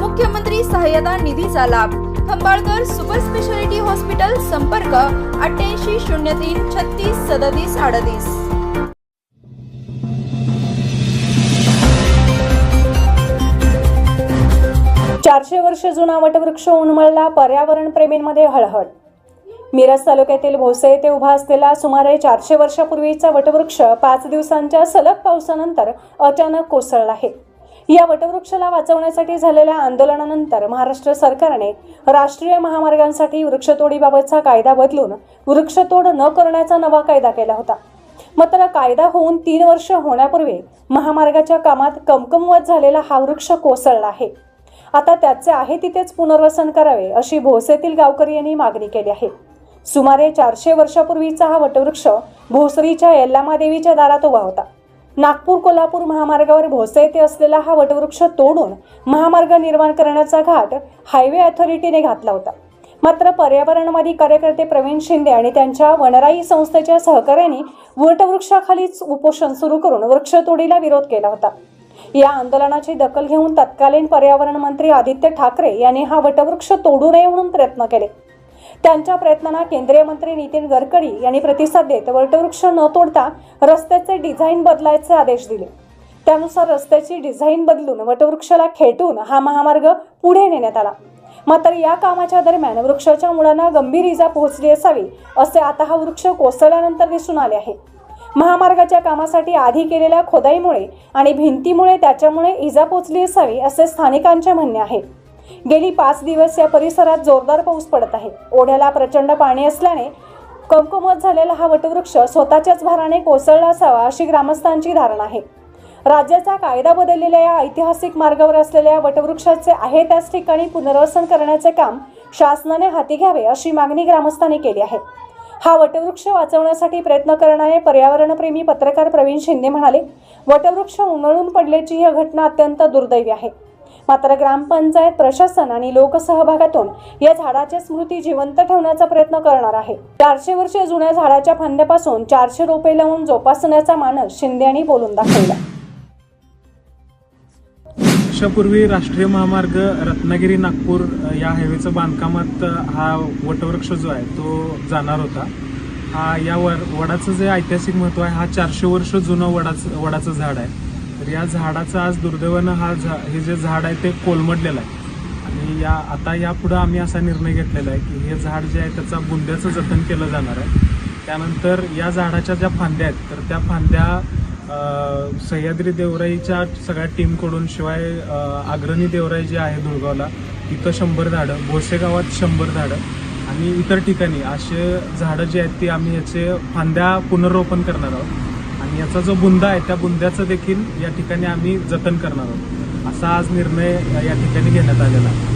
मुख्यमंत्री सहाय्यता निधीचा लाभ. खंबाळकर सुपर स्पेशालिटी हॉस्पिटल संपर्क अठ्ठ्याऐंशी शून्य तीन छत्तीस सदतीस अडतीस. चारशे वर्ष जुना वटवृक्ष उन्मळला पर्यावरण प्रेमींमध्ये हळहळ. मिरज तालुक्यातील भोसे येथे उभा असलेला सुमारे चारशे वर्षापूर्वीचा वटवृक्ष पाच दिवसांच्या सलग पावसानंतर अचानक कोसळला आहे. या वटवृक्षाला वाचवण्यासाठी झालेल्या आंदोलनानंतर महाराष्ट्र सरकारने राष्ट्रीय महामार्गांसाठी वृक्षतोडीबाबतचा कायदा बदलून वृक्षतोड न करण्याचा नवा कायदा केला होता. मात्र कायदा होऊन तीन वर्ष होण्यापूर्वी महामार्गाच्या कामात कमकमवत झालेला हा वृक्ष कोसळला आहे. आता त्याचे आहे तिथेच पुनर्वसन करावे अशी भोसेतील गावकरी यांनी मागणी केली आहे. सुमारे चारशे वर्षापूर्वीचा हा वटवृक्ष भोसरीच्या यल्लामादेवीच्या दारात उभा होता. नागपूर कोल्हापूर महामार्गावर भोसे येथे असलेला हा वटवृक्ष तोडून महामार्ग निर्माण करण्याचा घाट हायवे अथॉरिटीने घातला होता. मात्र पर्यावरणवादी कार्यकर्ते प्रवीण शिंदे आणि त्यांच्या वनराई संस्थेच्या सहकार्याने वटवृक्षाखालीच उपोषण सुरू करून वृक्षतोडीला विरोध केला होता. या आंदोलनाची दखल घेऊन तत्कालीन पर्यावरण मंत्री आदित्य ठाकरे यांनी हा वटवृक्ष तोडू नये म्हणून प्रयत्न केले. त्यांच्या प्रयत्नांना केंद्रीय मंत्री नितीन गडकरी यांनी प्रतिसाद देत वटवृक्ष न तोडता रस्त्याचे डिझाईन बदलायचे आदेश दिले. त्यानुसार रस्त्याची डिझाईन बदलून वटवृक्षाला खेटून हा महामार्ग पुढे नेण्यात आला. मात्र या कामाच्या दरम्यान वृक्षाच्या मुळांना गंभीर इजा पोहोचली असावी असे आता हा वृक्ष कोसळल्यानंतर दिसून आले आहे. महामार्गाच्या कामासाठी आधी केलेल्या खोदाईमुळे आणि भिंतीमुळे त्याच्यामुळे इजा पोचली असावी असे स्थानिकांचे म्हणणे आहे. गेली पाच दिवस या परिसरात जोरदार पाऊस पडत आहे. ओढ्याला प्रचंड पाणी असल्याने कमकुमत झालेला हा वटवृक्ष स्वतःच्याच भाराने कोसळला असावा अशी ग्रामस्थांची धारणा आहे. राज्याचा कायदा बदललेल्या या ऐतिहासिक मार्गावर असलेल्या या वटवृक्षाचे आहे त्याच ठिकाणी पुनर्वसन करण्याचे काम शासनाने हाती घ्यावे अशी मागणी ग्रामस्थांनी केली आहे. हा वटवृक्ष वाचवण्यासाठी प्रयत्न करणारे पर्यावरणप्रेमी पत्रकार प्रवीण शिंदे म्हणाले वटवृक्ष उन्मळून पडल्याची ही घटना अत्यंत दुर्दैवी आहे. मात्र ग्रामपंचायत प्रशासन आणि लोकसहभागातून या झाडाच्या स्मृती जिवंत ठेवण्याचा प्रयत्न करणार आहे. चारशे वर्ष जुन्या झाडाच्या फांद्यापासून चारशे रोपे लावून जोपासण्याचा मानस शिंदे यांनी बोलून दाखवला. वर्षापूर्वी राष्ट्रीय महामार्ग रत्नागिरी नागपूर या हायवेचं बांधकामात हा वटवृक्ष जो आहे तो जाणार होता. हा या वर वडाचं जे ऐतिहासिक महत्त्व आहे हा चारशे वर्ष जुनं वडाचं वडाचं झाड आहे. तर या झाडाचं आज दुर्दैवानं हा झा हे जे झाड आहे ते कोलमडलेलं आहे. आणि या आता यापुढं आम्ही असा निर्णय घेतलेला आहे की हे झाड जे आहे त्याचा बुंद्याचं जतन केलं जाणार आहे. त्यानंतर या झाडाच्या ज्या फांद्या आहेत तर त्या फांद्या सह्याद्री देवराईच्या सगळ्या टीमकडून शिवाय अग्रणी देवराई जे आहे धुळगावला तिथं शंभर झाडं भोसे गावात शंभर झाडं आणि इतर ठिकाणी असे झाडं जे आहेत ती आम्ही याचे फांद्या पुनर्रोपण करणार आहोत. याचा जो बुंदा आहे त्या बुंद्याचं देखील या ठिकाणी आम्ही जतन करणार आहोत. असा आज निर्णय या ठिकाणी घेण्यात आलेला आहे.